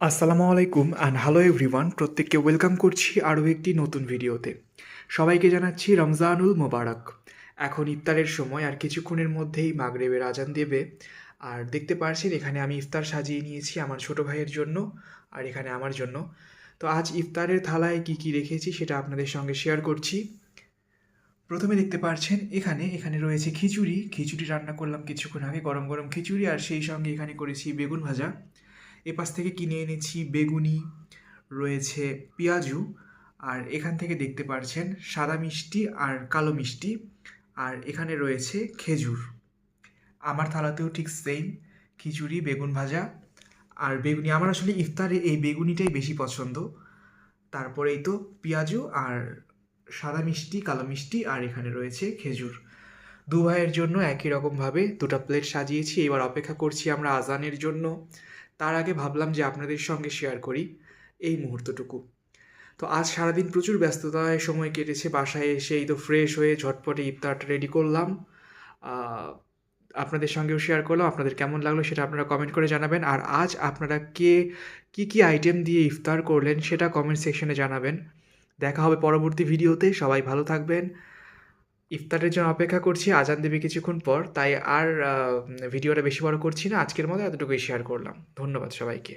আসসালামু আলাইকুম and hello everyone প্রত্যেককে ওয়েলকাম করছি আরও একটি নতুন ভিডিওতে। সবাইকে জানাচ্ছি রমজানুল মোবারক। এখন ইফতারের সময় আর কিছুক্ষণের মধ্যেই মাগরেবের আজান দেবে। আর দেখতে পারছেন, এখানে আমি ইফতার সাজিয়ে নিয়েছি আমার ছোট ভাইয়ের জন্য আর এখানে আমার জন্য। তো আজ ইফতারের থালায় কি কি রেখেছি সেটা আপনাদের সঙ্গে শেয়ার করছি। প্রথমে দেখতে পাচ্ছেন এখানে এখানে রয়েছে খিচুড়ি। খিচুড়ি রান্না করলাম কিছুক্ষণ আগে, গরম গরম খিচুড়ি। আর সেই সঙ্গে এখানে করেছি বেগুন ভাজা। এপাশ থেকে কিনে এনেছি বেগুনি, রয়েছে পেঁয়াজু, আর এখান থেকে দেখতে পাচ্ছেন সাদা মিষ্টি আর কালো মিষ্টি, আর এখানে রয়েছে খেজুর। আমার থালাতেও ঠিক সেম খিচুড়ি, বেগুন ভাজা আর বেগুনি। আমার আসলে ইফতারে এই বেগুনিটাই বেশি পছন্দ। তারপরেই তো পেঁয়াজু আর সাদা মিষ্টি, কালো মিষ্টি আর এখানে রয়েছে খেজুর। দু ভাইয়ের জন্য একই রকমভাবে দুটো প্লেট সাজিয়েছি। এবার অপেক্ষা করছি আমরা আজানের জন্য। তার আগে ভাবলাম যে আপনাদের সঙ্গে শেয়ার করি এই মুহূর্তটুকু। তো আজ সারাদিন প্রচুর ব্যস্ততায় সময় কেটেছে, বাসায় এসে এই তো ফ্রেশ হয়ে ঝটপটে ইফতারটা রেডি করলাম। আপনাদের সঙ্গেও শেয়ার করলাম, আপনাদের কেমন লাগল সেটা আপনারা কমেন্ট করে জানাবেন। আর আজ আপনারা কে, কি কি আইটেম দিয়ে ইফতার করলেন সেটা কমেন্ট সেকশনে জানাবেন। দেখা হবে পরবর্তী ভিডিওতে সবাই ভালো থাকবেন। ইফতারের জন্য অপেক্ষা করছি। আজান দেবে কিছুক্ষণ পর। তাই আর ভিডিওটা বেশি বড় করছি না। আজকের মতো এতটুকুই শেয়ার করলাম। ধন্যবাদ সবাইকে।